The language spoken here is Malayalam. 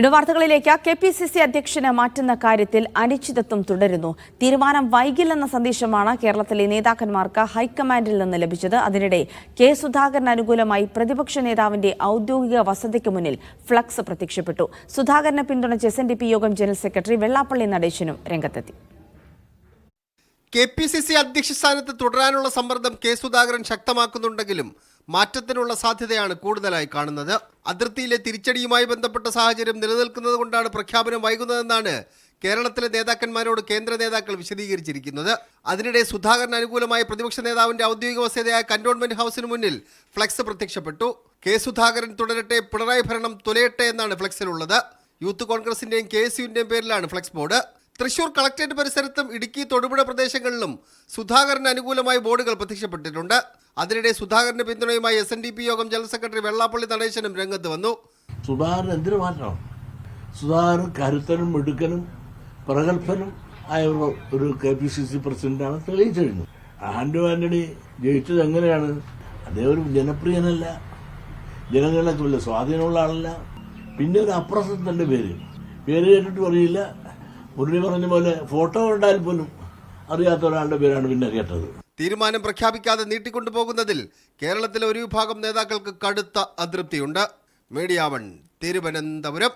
ഇടവാർത്തകളിലേക്ക് കെ പി സി സി അധ്യക്ഷനെ മാറ്റുന്ന കാര്യത്തിൽ അനിശ്ചിതത്വം തുടരുന്നു. തീരുമാനം വൈകില്ലെന്ന സന്ദേശമാണ് കേരളത്തിലെ നേതാക്കന്മാർക്ക് ഹൈക്കമാൻഡിൽ നിന്ന് ലഭിച്ചത്. അതിനിടെ കെ സുധാകരന് അനുകൂലമായി പ്രതിപക്ഷ നേതാവിന്റെ ഔദ്യോഗിക വസതിക്ക് മുന്നിൽ ഫ്ലക്സ് പ്രത്യക്ഷപ്പെട്ടു. സുധാകരനെ പിന്തുണച്ച് എസ് യോഗം ജനറൽ സെക്രട്ടറി വെള്ളാപ്പള്ളി നടേശനും രംഗത്തെത്തി. കെ പി സി സി അധ്യക്ഷ സ്ഥാനത്ത് തുടരാനുള്ള സമ്മർദ്ദം കെ സുധാകരൻ ശക്തമാക്കുന്നുണ്ടെങ്കിലും മാറ്റത്തിനുള്ള സാധ്യതയാണ് കൂടുതലായി കാണുന്നത്. അതിർത്തിയിലെ തിരിച്ചടിയുമായി ബന്ധപ്പെട്ട സാഹചര്യം നിലനിൽക്കുന്നത് കൊണ്ടാണ് പ്രഖ്യാപനം വൈകുന്നതെന്നാണ് കേരളത്തിലെ നേതാക്കന്മാരോട് കേന്ദ്ര നേതാക്കൾ വിശദീകരിച്ചിരിക്കുന്നത്. അതിനിടെ സുധാകരൻ അനുകൂലമായ പ്രതിപക്ഷ നേതാവിന്റെ ഔദ്യോഗിക വസതിയായ കന്റോൺമെന്റ് ഹൗസിന് മുന്നിൽ ഫ്ലക്സ് പ്രത്യക്ഷപ്പെട്ടു. കെ സുധാകരൻ തുടരട്ടെ പിണറായി ഭരണം തുലയട്ടെ എന്നാണ് ഫ്ലക്സിലുള്ളത്. യൂത്ത് കോൺഗ്രസിന്റെയും കെ എസ് യുവിന്റെയും പേരിലാണ് ഫ്ലക്സ് ബോർഡ്. തൃശൂർ കളക്ടറേറ്റ് പരിസരത്തും ഇടുക്കി തൊടുപുഴ പ്രദേശങ്ങളിലും സുധാകരന് അനുകൂലമായി ബോർഡുകൾ പ്രത്യക്ഷപ്പെട്ടിട്ടുണ്ട്. അതിനിടെ സുധാകരന്റെ പിന്തുണയുമായി S N D P Yogam general secretary Vellappally നടേശനും രംഗത്ത് വന്നു. സുധാകരൻ എന്തിനു മാറ്റണം? സുധാകരൻ കരുത്തനും മിടുക്കനും പ്രഗത്ഭനും ആയ ഒരു- കെ പി സി സി പ്രസിഡന്റാണ് തെളിയിച്ചു കഴിഞ്ഞു ആന്റോ ആന്റണി ജയിച്ചത് എങ്ങനെയാണ്? അദ്ദേഹം ഒരു ജനപ്രിയനല്ല ജനങ്ങളെ സ്വാധീനമുള്ള ആളല്ല പിന്നെ ഒരു അപ്രസക്തന്റെ പേര്. പേര് കേട്ടിട്ട് പറയില്ല മുരളി പറഞ്ഞ പോലെ ഫോട്ടോ കണ്ടാൽ പോലും അറിയാത്ത ഒരാളുടെ പേരാണ് പിന്നെ കേട്ടത് തീരുമാനം പ്രഖ്യാപിക്കാതെ നീട്ടിക്കൊണ്ടുപോകുന്നതിൽ കേരളത്തിലെ ഒരു വിഭാഗം നേതാക്കൾക്ക് കടുത്ത അതൃപ്തിയുണ്ട്. Media one Thiruvananthapuram.